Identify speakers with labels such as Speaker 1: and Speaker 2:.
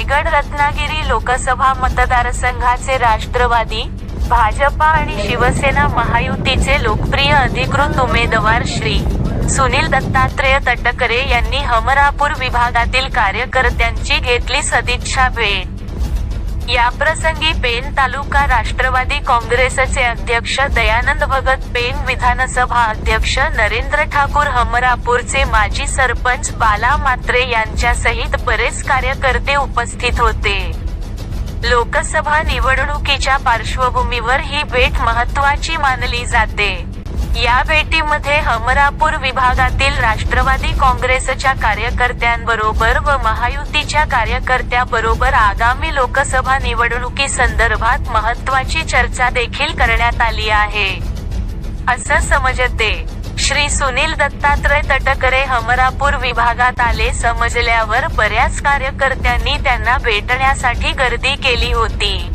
Speaker 1: रायगड रत्नागिरी लोकसभा मतदारसंघाचे राष्ट्रवादी भाजपा आणि शिवसेना महायुतीचे लोकप्रिय अधिकृत उमेदवार श्री सुनील दत्तात्रेय तटकरे यांनी हमरापूर विभागातील कार्यकर्त्यांची घेतली सदिच्छा भेट. याप्रसंगी पेन तालुका राष्ट्रवादी काँग्रेसचे अध्यक्ष दयानंद भगत पेन विधानसभा अध्यक्ष नरेंद्र ठाकूर हमरापूरचे माजी सरपंच बाला मात्रे यांच्यासहित बरेच कार्यकर्ते उपस्थित होते. लोकसभा निवडणुकीच्या पार्श्वभूमीवर ही भेट महत्वाची मानली जाते. या भेटीमध्ये हमरापूर विभागातील राष्ट्रवादी काँग्रेसच्या कार्यकर्त्यांबरोबर व महायुतीच्या कार्यकर्त्याबरोबर आगामी लोकसभा निवडणुकी संदर्भात महत्वाची चर्चा देखील करण्यात आली आहे. असं समजते. श्री सुनील दत्तात्रय तटकरे हमरापूर विभागात आले समजल्यावर बऱ्याच कार्यकर्त्यांनी त्यांना भेटण्यासाठी गर्दी केली होती.